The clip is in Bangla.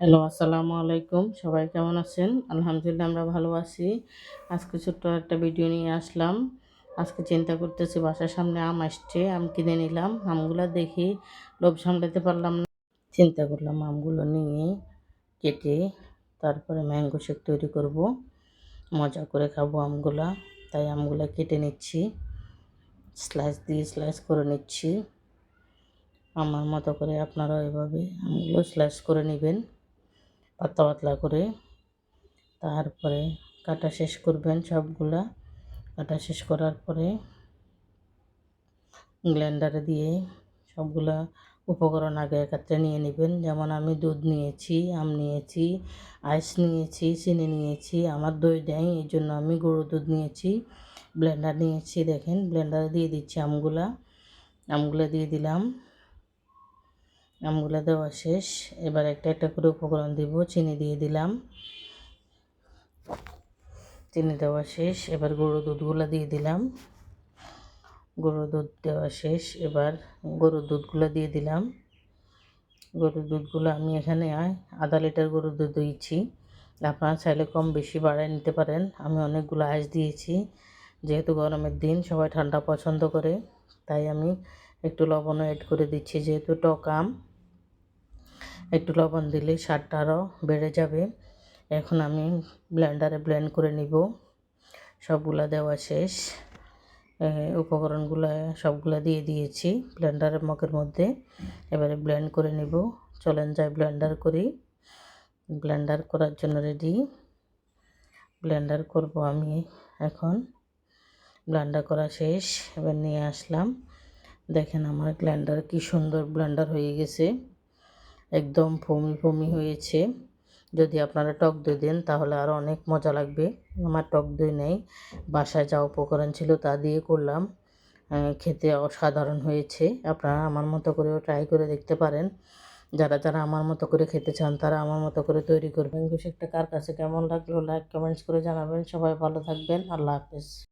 হ্যালো, আসসালামু আলাইকুম। সবাই কেমন আছেন? আলহামদুলিল্লাহ, আমরা ভালো আছি। আজকে ছোট্ট একটা ভিডিও নিয়ে আসলাম। আজকে চিন্তা করতেছি, বাসার সামনে আম আসছে, আম কিনে নিলাম। আমগুলো দেখি, লোভ সামলাতে পারলাম না। চিন্তা করলাম, আমগুলো নিয়ে কেটে তারপরে ম্যাঙ্গো শেক তৈরি করব। মজা করে খাব আমগুলা। তাই আমগুলো কেটে নিচ্ছি। স্লাইস দিয়ে স্লাইস করে নিচ্ছি। আমার মতো করে আপনারা এভাবে আমগুলো স্লাইস করে নেবেন। পাতলা পাতলা করে তারপরে কাটা শেষ করবেন সবগুলা। কাটা শেষ করার পরে গ্ল্যান্ডারে দিয়ে সবগুলা উপকরণ আগে একাত্রে নিয়ে নেবেন। যেমন আমি দুধ নিয়েছি, আম নিয়েছি, আইস নিয়েছি, চিনি নিয়েছি, আমার দই দেয়, এই জন্য আমি গরু দুধ নিয়েছি ব্লেন্ডার নিয়েছি। দেখেন ব্লেন্ডারে দিয়ে দিচ্ছি আমগুলা। আমগুলো দিয়ে দিলাম। আমগুলো দেওয়া শেষ। এবার একটা একটা করে উপকরণ দিব, চিনি দিয়ে দিলাম। চিনি দেওয়া শেষ, এবার গরু দুধগুলো দিয়ে দিলাম। গরুর দুধ দেওয়া শেষ, এবার গরুর দুধগুলো দিয়ে দিলাম। গরুর দুধগুলো আমি এখানে আধা লিটার গরুর দুধ দিয়েছি। আপনারা চাইলে কম বেশি বাড়ায় নিতে পারেন। আমি অনেকগুলো আইস দিয়েছি। যেহেতু গরমের দিন, সবাই ঠান্ডা পছন্দ করে, তাই আমি একটু লবণও অ্যাড করে দিচ্ছি। যেহেতু টক আম একটু লবণ দিলে স্বাদটা আরও বেড়ে যাবে। এখন আমি ব্লেন্ডারে ব্লেন্ড করে নিব। সবগুলা দেওয়া শেষ। উপকরণগুলো সবগুলো দিয়ে দিয়েছি ব্লেন্ডারের মগের মধ্যে। এবারে ব্লেন্ড করে নিব। চলেন যাই ব্লেন্ডার করি। ব্লেন্ডার করার জন্য রেডি ব্লেন্ডার করব আমি এখন। ব্লেন্ডার করা শেষ। এবার নিয়ে আসলাম। দেখেন আমার ব্লেন্ডার কি সুন্দর ব্লেন্ডার হয়ে গেছে। একদম ফমি ফমি হয়েছে। যদি আপনারা টক দই দেন, তাহলে আরও অনেক মজা লাগবে। আমার টক দই নেই। বাসায় যা উপকরণ ছিল তা দিয়ে করলাম। খেতে অসাধারণ হয়েছে। আপনারা আমার মতো করেও ট্রাই করে দেখতে পারেন। যারা যারা আমার মতো করে খেতে চান, তারা আমার মতো করে তৈরি করবেন। একটা কার কাছে কেমন লাগল? লাইক কমেন্টস করে জানাবেন। সবাই ভালো থাকবেন। আল্লাহ হাফেজ।